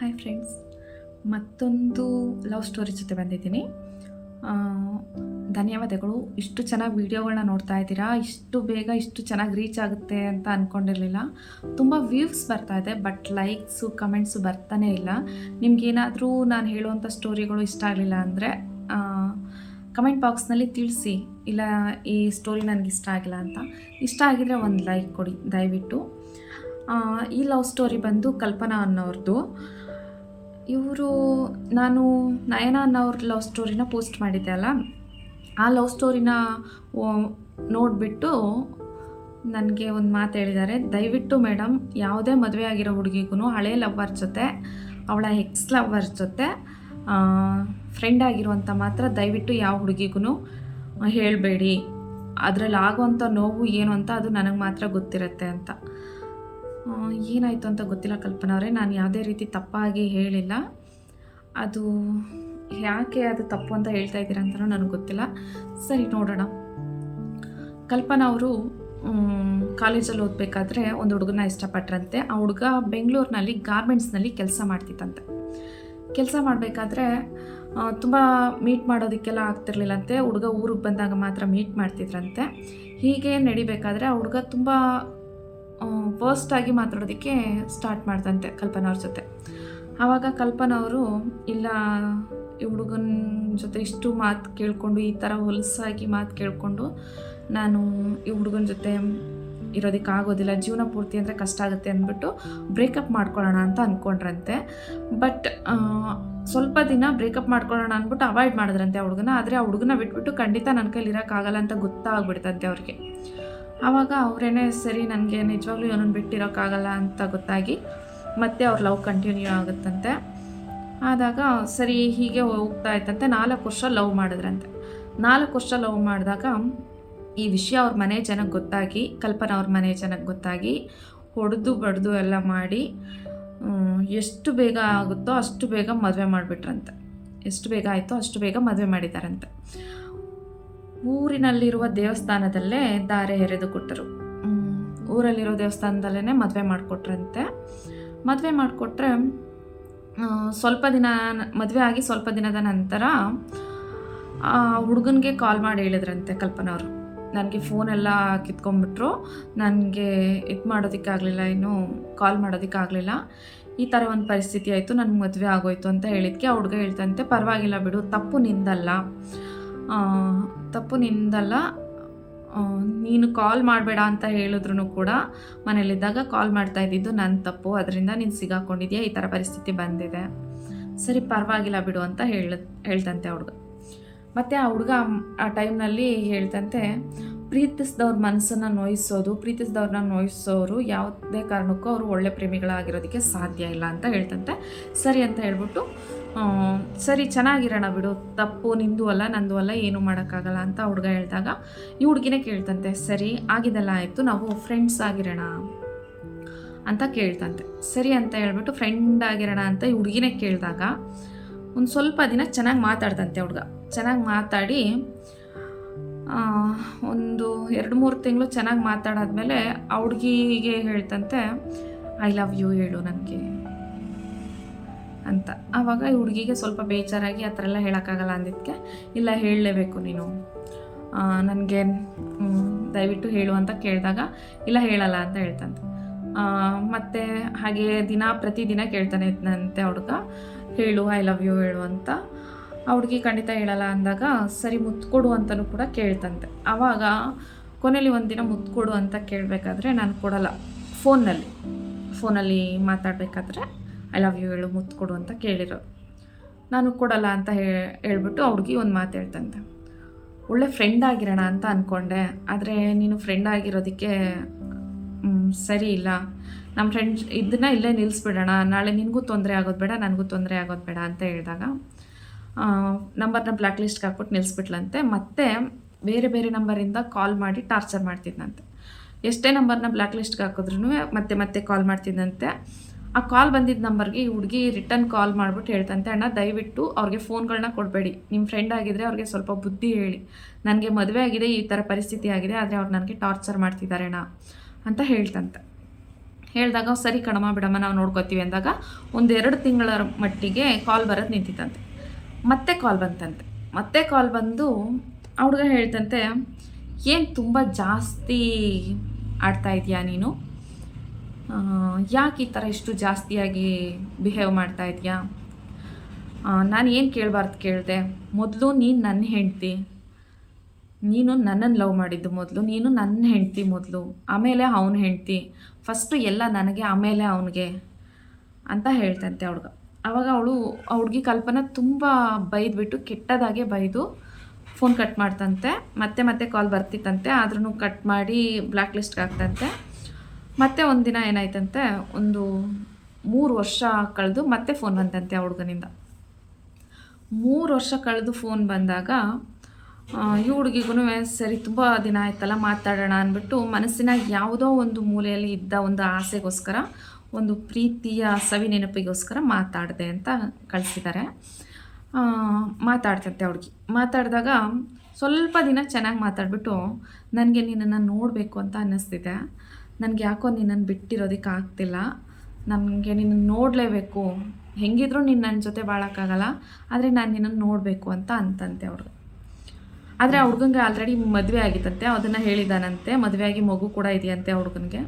Hi friends ಮತ್ತೊಂದು love story ಜೊತೆ ಬಂದಿದ್ದೀನಿ. ಧನ್ಯವಾದಗಳು. ಇಷ್ಟು ಚೆನ್ನಾಗಿ ವೀಡಿಯೋಗಳನ್ನ ನೋಡ್ತಾ ಇದ್ದೀರಾ? ಇಷ್ಟು ಬೇಗ ಇಷ್ಟು ಚೆನ್ನಾಗಿ ರೀಚ್ ಆಗುತ್ತೆ ಅಂತ ಅಂದ್ಕೊಂಡಿರಲಿಲ್ಲ ತುಂಬ ವ್ಯೂಸ್ ಬರ್ತಾ ಇದೆ ಬಟ್ ಲೈಕ್ಸು ಕಮೆಂಟ್ಸು ಬರ್ತಾನೇ ಇಲ್ಲ. ನಿಮ್ಗೇನಾದರೂ ನಾನು ಹೇಳುವಂಥ ಸ್ಟೋರಿಗಳು ಇಷ್ಟ ಆಗಲಿಲ್ಲ ಅಂದರೆ ಕಮೆಂಟ್ ಬಾಕ್ಸ್ನಲ್ಲಿ ತಿಳಿಸಿ. ಇಲ್ಲ, ಈ ಸ್ಟೋರಿ ನನಗೆ ಇಷ್ಟ ಆಗಿಲ್ಲ ಅಂತ. ಇಷ್ಟ ಆಗಿದ್ರೆ ಒಂದು ಲೈಕ್ ಕೊಡಿ, ದಯವಿಟ್ಟು. ಈ ಲವ್ ಸ್ಟೋರಿ ಬಂದು ಕಲ್ಪನಾ ಅನ್ನೋರ್ದು. ಇವರು, ನಾನು ನಯನ ಅನ್ನೋರ ಲವ್ ಸ್ಟೋರಿನ ಪೋಸ್ಟ್ ಮಾಡಿದ್ದೆ ಅಲ್ಲ? ಆ ಲವ್ ಸ್ಟೋರಿನ ನೋಡಿಬಿಟ್ಟು ನನಗೆ ಒಂದು ಮಾತು ಹೇಳಿದ್ದಾರೆ ದಯವಿಟ್ಟು ಮೇಡಮ್ ಯಾವುದೇ ಮದುವೆ ಆಗಿರೋ ಹುಡುಗಿಗೂ ಹಳೆ ಲವ್ವರ್ ಜೊತೆ, ಅವಳ ಎಕ್ಸ್ ಲವ್ವರ್ ಜೊತೆ ಫ್ರೆಂಡ್ ಆಗಿರುವಂಥ ಮಾತ್ರ ದಯವಿಟ್ಟು ಯಾವ ಹುಡುಗಿಗೂ ಹೇಳಬೇಡಿ. ಅದರಲ್ಲಿ ಆಗುವಂಥ ನೋವು ಏನು ಅಂತ ಅದು ನನಗೆ ಮಾತ್ರ ಗೊತ್ತಿರುತ್ತೆ ಅಂತ. ಏನಾಯಿತು ಅಂತ ಗೊತ್ತಿಲ್ಲ ಕಲ್ಪನಾ ಅವರೇ. ನಾನು ಯಾವುದೇ ರೀತಿ ತಪ್ಪಾಗಿ ಹೇಳಿಲ್ಲ. ಅದು ಯಾಕೆ ಅದು ತಪ್ಪು ಅಂತ ಹೇಳ್ತಾ ಇದ್ದೀರಾ ಅಂತಲೂ ನನಗೆ ಗೊತ್ತಿಲ್ಲ. ಸರಿ, ನೋಡೋಣ. ಕಲ್ಪನಾ ಅವರು ಕಾಲೇಜಲ್ಲಿ ಓದಬೇಕಾದ್ರೆ ಒಂದು ಹುಡುಗನ ಇಷ್ಟಪಟ್ರಂತೆ. ಆ ಹುಡುಗ ಬೆಂಗಳೂರಿನಲ್ಲಿ, ಗಾರ್ಮೆಂಟ್ಸ್ನಲ್ಲಿ ಕೆಲಸ ಮಾಡ್ತಿತ್ತಂತೆ ಕೆಲಸ ಮಾಡಬೇಕಾದ್ರೆ ತುಂಬ ಮೀಟ್ ಮಾಡೋದಕ್ಕೆಲ್ಲ ಆಗ್ತಿರ್ಲಿಲ್ಲಂತೆ. ಹುಡುಗ ಊರಿಗೆ ಬಂದಾಗ ಮಾತ್ರ ಮೀಟ್ ಮಾಡ್ತಿದ್ರಂತೆ. ಹೀಗೆ ನಡಿಬೇಕಾದ್ರೆ ಆ ಹುಡುಗ ತುಂಬ ವರ್ಸ್ಟ್ ಆಗಿ ಮಾತಾಡೋದಕ್ಕೆ ಸ್ಟಾರ್ಟ್ ಮಾಡ್ತಂತೆ ಕಲ್ಪನಾ ಅವ್ರ ಜೊತೆ. ಆವಾಗ ಕಲ್ಪನಾ ಅವರು, ಇಲ್ಲ, ಈ ಹುಡುಗನ ಜೊತೆ ಇಷ್ಟು ಮಾತು ಕೇಳಿಕೊಂಡು, ಈ ಥರ ಹೊಲಸಾಗಿ ಮಾತು ಕೇಳಿಕೊಂಡು ನಾನು ಈ ಹುಡುಗನ ಜೊತೆ ಇರೋದಕ್ಕೆ ಆಗೋದಿಲ್ಲ. ಜೀವನ ಪೂರ್ತಿ ಅಂದರೆ ಕಷ್ಟ ಆಗುತ್ತೆ ಅಂದ್ಬಿಟ್ಟು ಬ್ರೇಕಪ್ ಮಾಡ್ಕೊಳ್ಳೋಣ ಅಂತ ಅಂದ್ಕೊಂಡ್ರಂತೆ ಬಟ್ ಸ್ವಲ್ಪ ದಿನ ಬ್ರೇಕಪ್ ಮಾಡ್ಕೊಳ್ಳೋಣ ಅಂದ್ಬಿಟ್ಟು ಅವಾಯ್ಡ್ ಮಾಡಿದ್ರಂತೆ ಆ ಹುಡುಗನ. ಆದರೆ ಆ ಹುಡುಗನ ಬಿಟ್ಬಿಟ್ಟು ಖಂಡಿತ ನನ್ನ ಕೈಲಿ ಇರೋಕ್ಕಾಗಲ್ಲ ಅಂತ ಗೊತ್ತಾಗ್ಬಿಡ್ತಂತೆ ಅವ್ರಿಗೆ. ಆವಾಗ ಅವರೇನೆ ಸರಿ, ನನಗೆ ನಿಜವಾಗ್ಲೂ ಇವನನ್ನು ಬಿಟ್ಟಿರೋಕ್ಕಾಗಲ್ಲ ಅಂತ ಗೊತ್ತಾಗಿ ಮತ್ತೆ ಅವ್ರ ಲವ್ ಕಂಟಿನ್ಯೂ ಆಗುತ್ತಂತೆ. ಆದಾಗ ಸರಿ, ಹೀಗೆ ಹೋಗ್ತಾ ಇತ್ತಂತೆ. ನಾಲ್ಕು ವರ್ಷ ಲವ್ ಮಾಡಿದ್ರಂತೆ. ನಾಲ್ಕು ವರ್ಷ ಲವ್ ಮಾಡಿದಾಗ ಈ ವಿಷಯ ಅವ್ರ ಮನೆ ಜನಕ್ಕೆ ಗೊತ್ತಾಗಿ, ಕಲ್ಪನಾ ಅವ್ರ ಮನೆ ಜನಕ್ಕೆ ಗೊತ್ತಾಗಿ, ಹೊಡೆದು ಬಡ್ದು ಎಲ್ಲ ಮಾಡಿ ಎಷ್ಟು ಬೇಗ ಆಗುತ್ತೋ ಅಷ್ಟು ಬೇಗ ಮದುವೆ ಮಾಡಿಬಿಟ್ರಂತೆ. ಎಷ್ಟು ಬೇಗ ಆಯಿತೋ ಅಷ್ಟು ಬೇಗ ಮದುವೆ ಮಾಡಿದ್ದಾರಂತೆ ಊರಿನಲ್ಲಿರುವ ದೇವಸ್ಥಾನದಲ್ಲೇ ದಾರೆ ಎರೆದು ಕೊಟ್ಟರು. ಊರಲ್ಲಿರೋ ದೇವಸ್ಥಾನದಲ್ಲೇ ಮದುವೆ ಮಾಡಿಕೊಟ್ರಂತೆ. ಮದುವೆ ಮಾಡಿಕೊಟ್ರೆ ಸ್ವಲ್ಪ ದಿನ ಮದುವೆ ಆಗಿ ಸ್ವಲ್ಪ ದಿನದ ನಂತರ ಆ ಹುಡುಗನಿಗೆ ಕಾಲ್ ಮಾಡಿ ಹೇಳಿದ್ರಂತೆ ಕಲ್ಪನಾ ಅವರು ನನಗೆ ಫೋನೆಲ್ಲ ಕಿತ್ಕೊಂಡ್ಬಿಟ್ರು. ನನಗೆ ಇದು ಮಾಡೋದಕ್ಕಾಗಲಿಲ್ಲ ಇನ್ನು ಕಾಲ್ ಮಾಡೋದಕ್ಕಾಗಲಿಲ್ಲ. ಈ ಥರ ಒಂದು ಪರಿಸ್ಥಿತಿ ಆಯಿತು ನನಗೆ ಮದುವೆ ಆಗೋಯ್ತು ಅಂತ ಹೇಳಿದ್ಕೆ ಆ ಹುಡುಗ ಹೇಳ್ತಂತೆ ಪರವಾಗಿಲ್ಲ ಬಿಡು ತಪ್ಪು ನಿಂದಲ್ಲ. ತಪ್ಪು ನಿಂದಲ್ಲ. ನೀನು ಕಾಲ್ ಮಾಡಬೇಡ ಅಂತ ಹೇಳಿದ್ರು ಕೂಡ ಮನೇಲಿದ್ದಾಗ ಕಾಲ್ ಮಾಡ್ತಾ ಇದ್ದಿದ್ದು ನನ್ನ ತಪ್ಪು, ಅದರಿಂದ ನೀನು ಸಿಗಾಕೊಂಡಿದ್ಯಾ? ಈ ಥರ ಪರಿಸ್ಥಿತಿ ಬಂದಿದೆ. ಸರಿ, ಪರವಾಗಿಲ್ಲ ಬಿಡು ಅಂತ ಹೇಳ, ಹೇಳ್ತಂತೆ ಹುಡುಗ. ಮತ್ತು ಆ ಹುಡುಗ ಆ ಟೈಮ್ನಲ್ಲಿ ಹೇಳ್ತಂತೆ, ಪ್ರೀತಿಸಿದವ್ರ ಮನಸ್ಸನ್ನು ನೋಯಿಸೋದು ಪ್ರೀತಿಸಿದವ್ರನ್ನ ನೋಯಿಸೋರು ಯಾವುದೇ ಕಾರಣಕ್ಕೂ ಅವರು ಒಳ್ಳೆ ಪ್ರೇಮಿಗಳಾಗಿರೋದಕ್ಕೆ ಸಾಧ್ಯ ಇಲ್ಲ ಅಂತ ಹೇಳ್ತಂತೆ. ಸರಿ ಅಂತ ಹೇಳ್ಬಿಟ್ಟು ಸರಿ, ಚೆನ್ನಾಗಿರೋಣ ಬಿಡು. ತಪ್ಪು, ನಿಂದು ಅಲ್ಲ, ನಂದು ಅಲ್ಲ, ಏನೂ ಮಾಡೋಕ್ಕಾಗಲ್ಲ ಅಂತ ಹುಡುಗ ಹೇಳಿದಾಗ ಈ ಹುಡುಗಿನೇ ಕೇಳ್ತಂತೆ, ಸರಿ ಆಗಿದೆಲ್ಲ ಆಯಿತು, ನಾವು ಫ್ರೆಂಡ್ಸ್ ಆಗಿರೋಣ ಅಂತ ಕೇಳ್ತಂತೆ. ಸರಿ ಅಂತ ಹೇಳ್ಬಿಟ್ಟು ಫ್ರೆಂಡ್ ಆಗಿರೋಣ ಅಂತ ಈ ಹುಡುಗಿನೇ ಕೇಳಿದಾಗ ಒಂದು ಸ್ವಲ್ಪ ದಿನ ಚೆನ್ನಾಗಿ ಮಾತಾಡ್ತಂತೆ ಹುಡುಗ. ಚೆನ್ನಾಗಿ ಮಾತಾಡಿ ಒಂದು ಎರಡು ಮೂರು ತಿಂಗಳು ಚೆನ್ನಾಗಿ ಮಾತಾಡಾದ್ಮೇಲೆ ಆ ಹುಡುಗಿಗೆ ಹೇಳ್ತಂತೆ ಐ ಲವ್ ಯು ಹೇಳು ನನಗೆ. ಅಂತ. ಆವಾಗ ಹುಡುಗಿಗೆ ಸ್ವಲ್ಪ ಬೇಜಾರಾಗಿ ಆ ಥರ ಎಲ್ಲ ಹೇಳೋಕ್ಕಾಗಲ್ಲ ಅಂದಿದ್ದಕ್ಕೆ, ಇಲ್ಲ ಹೇಳಲೇಬೇಕು ನೀನು. ನನಗೆ ದಯವಿಟ್ಟು ಹೇಳು ಅಂತ ಕೇಳಿದಾಗ, ಇಲ್ಲ ಹೇಳಲ್ಲ ಅಂತ ಹೇಳ್ತಂತೆ. ಮತ್ತು ಹಾಗೆ ದಿನ ಪ್ರತಿದಿನ ಕೇಳ್ತಾನೆ ಇದ್ನಂತೆ ಹುಡುಗ, ಹೇಳು ಐ ಲವ್ ಯು ಹೇಳು ಅಂತ. ಆ ಹುಡುಗಿ ಖಂಡಿತ ಹೇಳಲ್ಲ ಅಂದಾಗ, ಸರಿ ಮುತ್ಕೊಡು ಅಂತಲೂ ಕೂಡ ಕೇಳ್ತಂತೆ. ಆವಾಗ ಕೊನೆಯಲ್ಲಿ ಒಂದಿನ ಮುದ್ದು ಕೊಡು ಅಂತ ಕೇಳಬೇಕಾದ್ರೆ ನಾನು ಕೊಡಲ್ಲ. ಫೋನಲ್ಲಿ ಫೋನಲ್ಲಿ ಮಾತಾಡಬೇಕಾದ್ರೆ ಐ ಲವ್ ಯು ಹೇಳು, ಮುತ್ತು ಕೊಡು ಅಂತ ಕೇಳಿರೋ. ನಾನು ಕೊಡಲ್ಲ ಅಂತ ಹೇಳ್ಬಿಟ್ಟು ಅವ್ರಿಗೆ ಒಂದು ಮಾತು ಹೇಳ್ತಂತೆ. ಒಳ್ಳೆ ಫ್ರೆಂಡ್ ಆಗಿರೋಣ ಅಂತ ಅಂದ್ಕೊಂಡೆ ಆದರೆ ನೀನು ಫ್ರೆಂಡ್ ಆಗಿರೋದಕ್ಕೆ ಸರಿ ಇಲ್ಲ. ನಮ್ಮ ಫ್ರೆಂಡ್ ಇದನ್ನ ಇಲ್ಲೇ ನಿಲ್ಲಿಸ್ಬಿಡೋಣ ನಾಳೆ ನಿನಗೂ ತೊಂದರೆ ಆಗೋದು ಬೇಡ, ನನಗೂ ತೊಂದರೆ ಆಗೋದು ಬೇಡ ಅಂತ ಹೇಳಿದಾಗ ನಂಬರ್ನ ಬ್ಲ್ಯಾಕ್ ಲಿಸ್ಟ್ಗೆ ಹಾಕ್ಬಿಟ್ಟು ನಿಲ್ಲಿಸ್ಬಿಟ್ಲಂತೆ ಮತ್ತೆ ಬೇರೆ ಬೇರೆ ನಂಬರಿಂದ ಕಾಲ್ ಮಾಡಿ ಟಾರ್ಚರ್ ಮಾಡ್ತಿದ್ದಂತೆ ಎಷ್ಟೇ ನಂಬರ್ನ ಬ್ಲ್ಯಾಕ್ ಲಿಸ್ಟ್ಗೆ ಹಾಕಿದ್ರೂ ಮತ್ತೆ ಮತ್ತೆ ಕಾಲ್ ಮಾಡ್ತಿದ್ದಂತೆ ಆ ಕಾಲ್ ಬಂದಿದ್ದ ನಂಬರ್ಗೆ ಈ ಹುಡುಗಿ ರಿಟರ್ನ್ ಕಾಲ್ ಮಾಡ್ಬಿಟ್ಟು ಹೇಳ್ತಂತೆ, ಅಣ್ಣ, ದಯವಿಟ್ಟು ಅವ್ರಿಗೆ ಫೋನ್ಗಳನ್ನ ಕೊಡಬೇಡಿ. ನಿಮ್ಮ ಫ್ರೆಂಡ್ ಆಗಿದ್ರೆ ಅವ್ರಿಗೆ ಸ್ವಲ್ಪ ಬುದ್ಧಿ ಹೇಳಿ. ನನಗೆ ಮದುವೆ ಆಗಿದೆ, ಈ ಥರ ಪರಿಸ್ಥಿತಿ ಆಗಿದೆ, ಆದರೆ ಅವ್ರು ನನಗೆ ಟಾರ್ಚರ್ ಮಾಡ್ತಿದ್ದಾರೆ ಅಣ್ಣ, ಅಂತ ಹೇಳ್ತಂತೆ. ಹೇಳಿದಾಗ ಸರಿ ಕಣಮ್ಮ, ಬಿಡಮ್ಮ, ನಾವು ನೋಡ್ಕೋತೀವಿ, ಅಂದಾಗ ಒಂದೆರಡು ತಿಂಗಳ ಮಟ್ಟಿಗೆ ಕಾಲ್ ಬರೋದು ನಿಂತಿತ್ತಂತೆ. ಮತ್ತೆ ಕಾಲ್ ಬಂತಂತೆ. ಮತ್ತೆ ಕಾಲ್ ಬಂದು ಹುಡುಗ ಹೇಳ್ತಂತೆ, ಏನು ತುಂಬ ಜಾಸ್ತಿ ಆಡ್ತಾ ಇದೆಯಾ ನೀನು? ಯಾಕೆ ಈ ಥರ ಇಷ್ಟು ಜಾಸ್ತಿಯಾಗಿ ಬಿಹೇವ್ ಮಾಡ್ತಾ ಇದೆಯಾ? ನಾನು ಏನು ಕೇಳಬಾರ್ದು ಕೇಳಿದೆ. ಮೊದಲು ನೀನು ನನ್ನ ಹೆಂಡ್ತಿ. ನೀನು ನನ್ನನ್ನು ಲವ್ ಮಾಡಿದ್ದು ಮೊದಲು. ನೀನು ನನ್ನ ಹೆಂಡ್ತಿ ಮೊದಲು. ಆಮೇಲೆ ಅವನ ಹೆಂಡ್ತಿ. ಫಸ್ಟು ಎಲ್ಲ ನನಗೆ, ಆಮೇಲೆ ಅವನಿಗೆ ಅಂತ ಹೇಳ್ತಂತೆ ಹುಡುಗ ಆವಾಗ ಅವಳು ಆ ಹುಡುಗಿ ಕಲ್ಪನಾ ತುಂಬ ಬೈದ್ಬಿಟ್ಟು ಕೆಟ್ಟದಾಗೆ ಬೈದು ಫೋನ್ ಕಟ್ ಮಾಡ್ತಂತೆ. ಮತ್ತೆ ಮತ್ತೆ ಕಾಲ್ ಬರ್ತಿತ್ತಂತೆ. ಆದ್ರೂ ಕಟ್ ಮಾಡಿ ಬ್ಲ್ಯಾಕ್ ಲಿಸ್ಟ್ಗೆ ಹಾಕ್ತಂತೆ. ಮತ್ತೆ ಒಂದಿನ ಏನಾಯ್ತಂತೆ? ಒಂದು ಮೂರು ವರ್ಷ ಕಳೆದು ಮತ್ತೆ ಫೋನ್ ಬಂತಂತೆ ಆ ಹುಡುಗನಿಂದ. ಮೂರು ವರ್ಷ ಕಳೆದು ಫೋನ್ ಬಂದಾಗ ಈ ಹುಡುಗಿಗೂ ಸರಿ ತುಂಬ ದಿನ ಆಯ್ತಲ್ಲ ಮಾತಾಡೋಣ ಅಂದ್ಬಿಟ್ಟು ಮನಸ್ಸಿನ ಯಾವುದೋ ಒಂದು ಮೂಲೆಯಲ್ಲಿ ಇದ್ದ ಒಂದು ಆಸೆಗೋಸ್ಕರ, ಒಂದು ಪ್ರೀತಿಯ ಸವಿ ನೆನಪಿಗೋಸ್ಕರ ಮಾತಾಡಿದೆ ಅಂತ ಕಳಿಸಿದ್ದಾರೆ. ಮಾತಾಡ್ತಂತೆ ಹುಡುಗಿ. ಮಾತಾಡಿದಾಗ ಸ್ವಲ್ಪ ದಿನ ಚೆನ್ನಾಗಿ ಮಾತಾಡಿಬಿಟ್ಟು, ನನಗೆ ನಿನ್ನನ್ನು ನೋಡಬೇಕು ಅಂತ ಅನ್ನಿಸ್ತಿದೆ. ನನಗೆ ಯಾಕೋ ನಿನ್ನನ್ನು ಬಿಟ್ಟಿರೋದಕ್ಕೆ ಆಗ್ತಿಲ್ಲ. ನನಗೆ ನಿನ್ನನ್ನು ನೋಡಲೇಬೇಕು. ಹೆಂಗಿದ್ರೂ ನೀನು ನನ್ನ ಜೊತೆ ಬಾಳೋಕ್ಕಾಗಲ್ಲ ಆದರೆ ನಾನು ನಿನ್ನನ್ನು ನೋಡಬೇಕು ಅಂತ ಅಂತಂತೆ ಅವರು. ಆದರೆ ಆ ಹುಡ್ಗಂಗೆ ಆಲ್ರೆಡಿ ಮದುವೆ ಆಗಿತ್ತಂತೆ ಅದನ್ನು ಹೇಳಿದಾನಂತೆ. ಮದುವೆಯಾಗಿ ಮಗು ಕೂಡ ಇದೆಯಂತೆ ಆ ಹುಡುಗನಿಗೆ.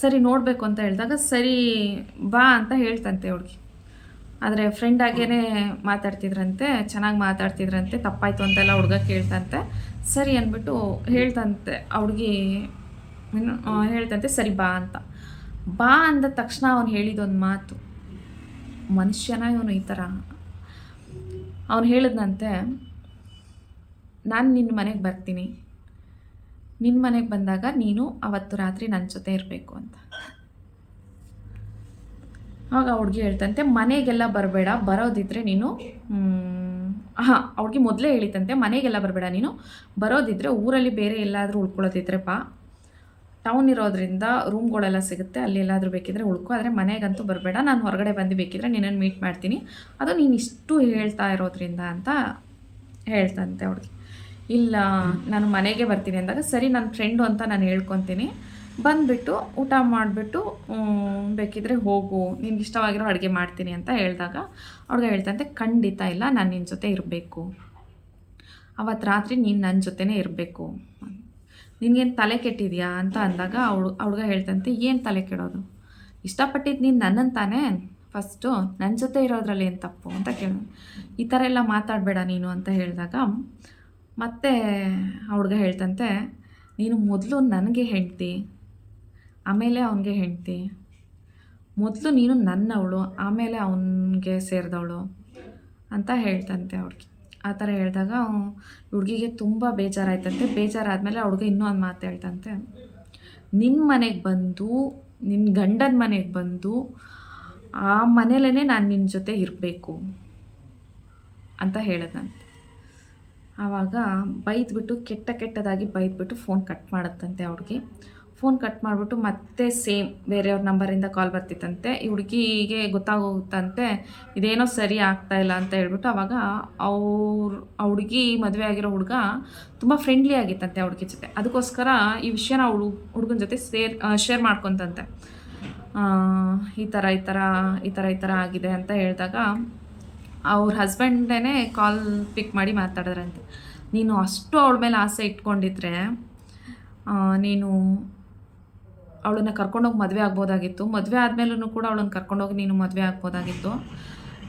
ಸರಿ ನೋಡಬೇಕು ಅಂತ ಹೇಳಿದಾಗ ಸರಿ ಬಾ ಅಂತ ಹೇಳ್ತಂತೆ ಹುಡುಗಿ ಆದರೆ ಫ್ರೆಂಡ್ ಆಗೇ ಮಾತಾಡ್ತಿದ್ರಂತೆ ಚೆನ್ನಾಗಿ ಮಾತಾಡ್ತಿದ್ರಂತೆ ತಪ್ಪಾಯ್ತು ಅಂತೆಲ್ಲ ಹುಡುಗ ಕೇಳ್ತಂತೆ. ಸರಿ ಅಂದ್ಬಿಟ್ಟು ಹೇಳ್ತಂತೆ ಆ, ಹೇಳ್ತಂತೆ, ಸರಿ, ಬಾ ಅಂತ. ಬಾ ಅಂದ ತಕ್ಷಣ ಅವನು ಹೇಳಿದೊಂದು ಮಾತು. ಮನುಷ್ಯನ ಇವನು ಈ ಥರ ಅವನು ಹೇಳಿದ್ನಂತೆ, ನಾನು ನಿನ್ನ ಮನೆಗೆ ಬರ್ತೀನಿ. ನಿನ್ನ ಮನೆಗೆ ಬಂದಾಗ ನೀನು ಅವತ್ತು ರಾತ್ರಿ ನನ್ನ ಜೊತೆ ಇರಬೇಕು ಅಂತ. ಆಗ ಹುಡುಗಿ ಹೇಳ್ತಂತೆ, ಮನೆಗೆಲ್ಲ ಬರಬೇಡ, ಬರೋದಿದ್ರೆ ನೀನು ಹಾಂ ಅವ್ಳಿಗೆ ಮೊದಲೇ ಹೇಳಿತಂತೆ, ಮನೆಗೆಲ್ಲ ಬರಬೇಡ ನೀನು, ಬರೋದಿದ್ರೆ ಊರಲ್ಲಿ ಬೇರೆ ಎಲ್ಲಾದರೂ ಉಳ್ಕೊಳ್ಳೋದಿದ್ರೆ ಬಾ. ಟೌನ್ ಇರೋದ್ರಿಂದ ರೂಮ್ಗಳೆಲ್ಲ ಸಿಗುತ್ತೆ, ಅಲ್ಲಿ ಎಲ್ಲಾದರೂ ಬೇಕಿದ್ರೆ ಉಳ್ಕೊ. ಆದರೆ ಮನೆಗಂತೂ ಬರಬೇಡ, ನಾನು ಹೊರಗಡೆ ಬಂದು ಬೇಕಿದ್ರೆ ನಿನ್ನನ್ನು ಮೀಟ್ ಮಾಡ್ತೀನಿ. ಅದು ನೀನು ಇಷ್ಟು ಹೇಳ್ತಾ ಇರೋದ್ರಿಂದ ಅಂತ ಹೇಳ್ತಂತೆ ಅವ್ಳಿಗೆ ಇಲ್ಲ, ನಾನು ಮನೆಗೆ ಬರ್ತೀನಿ ಅಂದಾಗ, ಸರಿ ನನ್ನ ಫ್ರೆಂಡು ಅಂತ ನಾನು ಹೇಳ್ಕೊತೀನಿ. ಬಂದುಬಿಟ್ಟು ಊಟ ಮಾಡಿಬಿಟ್ಟು ಬೇಕಿದ್ರೆ ಹೋಗು, ನಿನ್ಗೆ ಇಷ್ಟವಾಗಿರೋ ಅಡುಗೆ ಮಾಡ್ತೀನಿ ಅಂತ ಹೇಳಿದಾಗ ಅವ್ರಿಗೆ ಹೇಳ್ತಂತೆ, ಖಂಡಿತ ಇಲ್ಲ, ನಾನು ನಿನ್ನ ಜೊತೆ ಇರಬೇಕು. ಅವತ್ತು ರಾತ್ರಿ ನೀನು ನನ್ನ ಜೊತೆನೇ ಇರಬೇಕು. ನಿನಗೇನು ತಲೆ ಕೆಟ್ಟಿದ್ಯಾ ಅಂತ ಅಂದಾಗ ಅವಳು ಹುಡುಗ ಹೇಳ್ತಂತೆ, ಏನು ತಲೆ ಕೆಡೋದು? ಇಷ್ಟಪಟ್ಟಿದ್ದು ನೀನು ನನ್ನನ್ನು ತಾನೇ? ಫಸ್ಟು ನನ್ನ ಜೊತೆ ಇರೋದ್ರಲ್ಲಿ ಏನು ತಪ್ಪು? ಅಂತ ಕೇಳ. ಈ ಥರ ಎಲ್ಲ ಮಾತಾಡಬೇಡ ನೀನು ಅಂತ ಹೇಳಿದಾಗ ಮತ್ತೆ ಆ ಹೇಳ್ತಂತೆ, ನೀನು ಮೊದಲು ನನಗೆ ಹೆಂಡ್ತಿ, ಆಮೇಲೆ ಅವನಿಗೆ ಹೆಂಡ್ತಿ. ಮೊದಲು ನೀನು ನನ್ನವಳು, ಆಮೇಲೆ ಅವನಿಗೆ ಸೇರಿದವಳು ಅಂತ ಹೇಳ್ತಂತೆ ಅವ್ಳಿಗೆ. ಆ ಥರ ಹೇಳಿದಾಗ ಹುಡುಗಿಗೆ ತುಂಬ ಬೇಜಾರಾಯ್ತಂತೆ. ಬೇಜಾರಾದಮೇಲೆ ಆ ಹುಡುಗ ಇನ್ನೂ ಒಂದು ಮಾತು ಹೇಳ್ತಂತೆ. ನಿನ್ನ ಮನೆಗೆ ಬಂದು ನಿನ್ನ ಗಂಡನ ಮನೆಗೆ ಬಂದು ಆ ಮನೇಲೇ ನಾನು ನಿನ್ನ ಜೊತೆ ಇರಬೇಕು ಅಂತ ಹೇಳದಂತೆ ಆವಾಗ ಬೈದ್ಬಿಟ್ಟು ಕೆಟ್ಟ ಕೆಟ್ಟದಾಗಿ ಬೈದ್ಬಿಟ್ಟು ಫೋನ್ ಕಟ್ ಮಾಡುತ್ತಂತೆ ಅವ್ಳಿಗೆ ಫೋನ್ ಕಟ್ ಮಾಡಿಬಿಟ್ಟು ಮತ್ತೆ ಸೇಮ್ ಬೇರೆಯವ್ರ ನಂಬರಿಂದ ಕಾಲ್ ಬರ್ತಿತ್ತಂತೆ. ಈ ಹುಡುಗಿಗೆ ಗೊತ್ತಾಗೋಗುತ್ತಂತೆ. ಇದೇನೋ ಸರಿ ಆಗ್ತಾ ಇಲ್ಲ ಅಂತ ಹೇಳ್ಬಿಟ್ಟು ಅವಾಗ ಅವ್ರ, ಆ ಹುಡುಗಿ ಮದುವೆ ಆಗಿರೋ ಹುಡುಗ ತುಂಬ ಫ್ರೆಂಡ್ಲಿ ಆಗಿತ್ತಂತೆ ಹುಡುಗಿ ಜೊತೆ. ಅದಕ್ಕೋಸ್ಕರ ಈ ವಿಷಯನ ಹುಡು ಹುಡುಗನ ಜೊತೆ ಸೇರ್ ಶೇರ್ ಮಾಡ್ಕೊತಂತೆ. ಈ ಥರ ಈ ಥರ ಈ ಥರ ಈ ಥರ ಆಗಿದೆ ಅಂತ ಹೇಳಿದಾಗ ಅವ್ರ ಹಸ್ಬೆಂಡೇ ಕಾಲ್ ಪಿಕ್ ಮಾಡಿ ಮಾತಾಡಿದ್ರಂತೆ. ನೀನು ಅಷ್ಟು ಅವಳ ಮೇಲೆ ಆಸೆ ಇಟ್ಕೊಂಡಿದ್ರೆ ನೀನು ಅವಳನ್ನ ಕರ್ಕೊಂಡೋಗಿ ಮದುವೆ ಆಗ್ಬೋದಾಗಿತ್ತು. ಮದುವೆ ಆದಮೇಲೂ ಕೂಡ ಅವಳನ್ನ ಕರ್ಕೊಂಡೋಗಿ ನೀನು ಮದುವೆ ಆಗ್ಬೋದಾಗಿತ್ತು.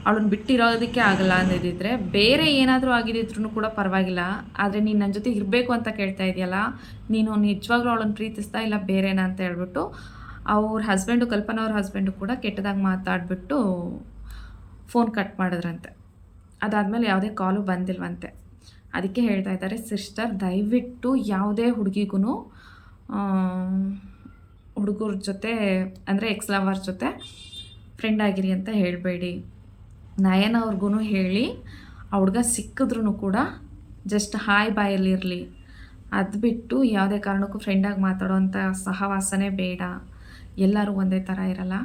ಅವಳನ್ನ ಬಿಟ್ಟಿರೋದಕ್ಕೆ ಆಗಲ್ಲ ಅಂದಿದ್ರೆ ಬೇರೆ ಏನಾದರೂ ಆಗಿದ್ದಿದ್ರು ಕೂಡ ಪರವಾಗಿಲ್ಲ. ಆದರೆ ನೀನು ನನ್ನ ಜೊತೆ ಇರಬೇಕು ಅಂತ ಕೇಳ್ತಾ ಇದೆಯಲ್ಲ, ನೀನು ನಿಜವಾಗ್ಲೂ ಅವಳನ್ನ ಪ್ರೀತಿಸ್ತಾ ಇಲ್ಲ, ಬೇರೆನಾ ಅಂತ ಹೇಳ್ಬಿಟ್ಟು ಅವ್ರ ಹಸ್ಬೆಂಡು ಕಲ್ಪನಾ ಅವ್ರ ಹಸ್ಬೆಂಡು ಕೂಡ ಕೆಟ್ಟದಾಗಿ ಮಾತಾಡಿಬಿಟ್ಟು ಫೋನ್ ಕಟ್ ಮಾಡಿದ್ರಂತೆ. ಅದಾದಮೇಲೆ ಯಾವುದೇ ಕಾಲು ಬಂದಿಲ್ವಂತೆ. ಅದಕ್ಕೆ ಹೇಳ್ತಾ ಇದ್ದಾರೆ ಸಿಸ್ಟರ್ ದಯವಿಟ್ಟು ಯಾವುದೇ ಹುಡುಗಿಗೂ ಹುಡುಗರ ಜೊತೆ, ಅಂದರೆ ಎಕ್ಸ್ ಲವರ್ ಜೊತೆ ಫ್ರೆಂಡ್ ಆಗಿರಿ ಅಂತ ಹೇಳಬೇಡಿ. ನಯನ ಅವ್ರಿಗೂ ಹೇಳಿ, ಆ ಹುಡುಗ ಸಿಕ್ಕಿದ್ರೂ ಕೂಡ ಜಸ್ಟ್ ಹಾಯ್ ಬಾಯಲ್ಲಿರಲಿ ಅದು ಬಿಟ್ಟು ಯಾವುದೇ ಕಾರಣಕ್ಕೂ ಫ್ರೆಂಡಾಗಿ ಮಾತಾಡೋವಂಥ ಸಹವಾಸನೇ ಬೇಡ. ಎಲ್ಲರೂ ಒಂದೇ ಥರ ಇರಲ್ಲ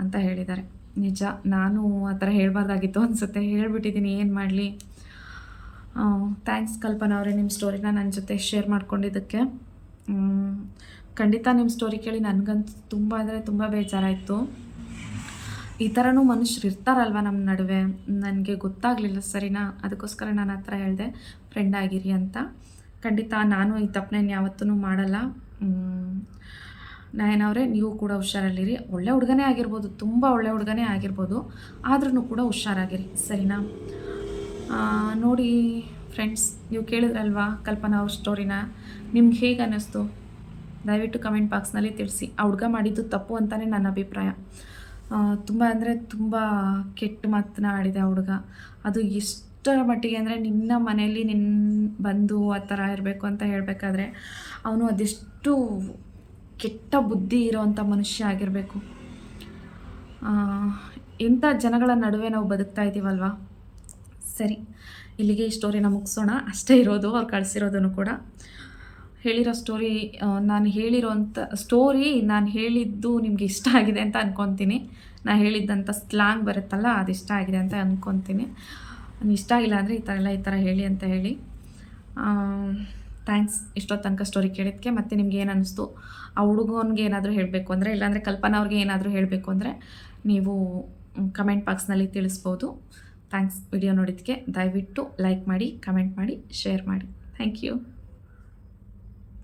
ಅಂತ ಹೇಳಿದ್ದಾರೆ. ನಿಜ, ನಾನು ಆ ಥರ ಹೇಳಬಾರ್ದಾಗಿತ್ತು ಅನಿಸುತ್ತೆ. ಹೇಳ್ಬಿಟ್ಟಿದ್ದೀನಿ ಏನು ಮಾಡಲಿ? ಥ್ಯಾಂಕ್ಸ್ ಕಲ್ಪನಾ ಅವರೇ ನಿಮ್ಮ ಸ್ಟೋರಿನ ನನ್ನ ಜೊತೆ ಶೇರ್ ಮಾಡ್ಕೊಂಡಿದ್ದಕ್ಕೆ. ಖಂಡಿತ ನಿಮ್ಮ ಸ್ಟೋರಿ ಕೇಳಿ ನನಗಂತೂ ತುಂಬ ಅಂದರೆ ತುಂಬ ಬೇಜಾರಾಯಿತು. ಈ ಥರನೂ ಮನುಷ್ಯರು ಇರ್ತಾರಲ್ವ ನಮ್ಮ ನಡುವೆ? ನನಗೆ ಗೊತ್ತಾಗಲಿಲ್ಲ ಸರಿನಾ? ಅದಕ್ಕೋಸ್ಕರ ನಾನು ಹತ್ರ ಹೇಳಿದೆ ಫ್ರೆಂಡ್ ಆಗಿರಿ ಅಂತ. ಖಂಡಿತ ನಾನು ಈ ತಪ್ಪನೇನು ಯಾವತ್ತೂ ಮಾಡಲ್ಲ. ನಾಯನವರೇ ನೀವು ಕೂಡ ಹುಷಾರಲ್ಲಿರಿ. ಒಳ್ಳೆ ಹುಡುಗನೇ ಆಗಿರ್ಬೋದು, ತುಂಬ ಒಳ್ಳೆ ಹುಡುಗನೇ ಆಗಿರ್ಬೋದು. ಆದ್ರೂ ಕೂಡ ಹುಷಾರಾಗಿರಿ, ಸರಿನಾ? ನೋಡಿ ಫ್ರೆಂಡ್ಸ್ ನೀವು ಕೇಳಿದ್ರಲ್ವಾ ಕಲ್ಪನಾ ಅವ್ರ ಸ್ಟೋರಿನ ನಿಮ್ಗೆ ಹೇಗೆ ಅನ್ನಿಸ್ತು? ದಯವಿಟ್ಟು ಕಮೆಂಟ್ ಬಾಕ್ಸ್ನಲ್ಲಿ ತಿಳಿಸಿ. ಆ ಹುಡುಗ ಮಾಡಿದ್ದು ತಪ್ಪು ಅಂತಲೇ ನನ್ನ ಅಭಿಪ್ರಾಯ. ತುಂಬ ಅಂದರೆ ತುಂಬ ಕೆಟ್ಟ ಮಾತನ್ನ ಆಡಿದೆ ಆ ಹುಡುಗ. ಅದು ಎಷ್ಟರ ಮಟ್ಟಿಗೆ ಅಂದರೆ ನಿನ್ನ ಮನೆಯಲ್ಲಿ ನಿನ್ನ ಬಂದು ಆ ಥರ ಇರಬೇಕು ಅಂತ ಹೇಳಬೇಕಾದ್ರೆ ಅವನು ಅದೆಷ್ಟು ಕೆಟ್ಟ ಬುದ್ಧಿ ಇರೋವಂಥ ಮನುಷ್ಯ ಆಗಿರಬೇಕು. ಇಂಥ ಜನಗಳ ನಡುವೆ ನಾವು ಬದುಕ್ತಾ ಇದ್ದೀವಲ್ವಾ? ಸರಿ, ಇಲ್ಲಿಗೆ ಈ ಸ್ಟೋರಿನ ಮುಗಿಸೋಣ. ಅಷ್ಟೇ ಇರೋದು, ಅವ್ರು ಕಳಿಸಿರೋದನ್ನು ಕೂಡ. ಹೇಳಿರೋ ಸ್ಟೋರಿ ನಾನು ಹೇಳಿರೋಂಥ ಸ್ಟೋರಿ ನಾನು ಹೇಳಿದ್ದು ನಿಮ್ಗೆ ಇಷ್ಟ ಆಗಿದೆ ಅಂತ ಅಂದ್ಕೊತೀನಿ ನಾನು ಹೇಳಿದ್ದಂಥ ಸ್ಲಾಂಗ್ ಬರುತ್ತಲ್ಲ, ಅದು ಇಷ್ಟ ಆಗಿದೆ ಅಂತ ಅಂದ್ಕೊತೀನಿ ಇಷ್ಟ ಆಗಿಲ್ಲ ಅಂದರೆ ಈ ಥರ ಎಲ್ಲ ಈ ಥರ ಹೇಳಿ ಅಂತ ಹೇಳಿ. ಥ್ಯಾಂಕ್ಸ್ ಇಷ್ಟೊತ್ತು ತನಕ ಸ್ಟೋರಿ ಕೇಳಿದ್ದಕ್ಕೆ ಮತ್ತು ನಿಮ್ಗೆ ಏನು ಅನ್ನಿಸ್ತು ಆ ಹುಡುಗನಿಗೆ ಏನಾದರೂ ಹೇಳಬೇಕು ಅಂದರೆ, ಇಲ್ಲಾಂದರೆ ಕಲ್ಪನಾ ಅವ್ರಿಗೆ ಏನಾದರೂ ಹೇಳಬೇಕು ಅಂದರೆ, ನೀವು ಕಮೆಂಟ್ ಬಾಕ್ಸ್ನಲ್ಲಿ ತಿಳಿಸ್ಬೋದು. ಥ್ಯಾಂಕ್ಸ್ ವಿಡಿಯೋ ನೋಡಿದ್ದಕ್ಕೆ ದಯವಿಟ್ಟು ಲೈಕ್ ಮಾಡಿ ಕಮೆಂಟ್ ಮಾಡಿ ಶೇರ್ ಮಾಡಿ. Thank you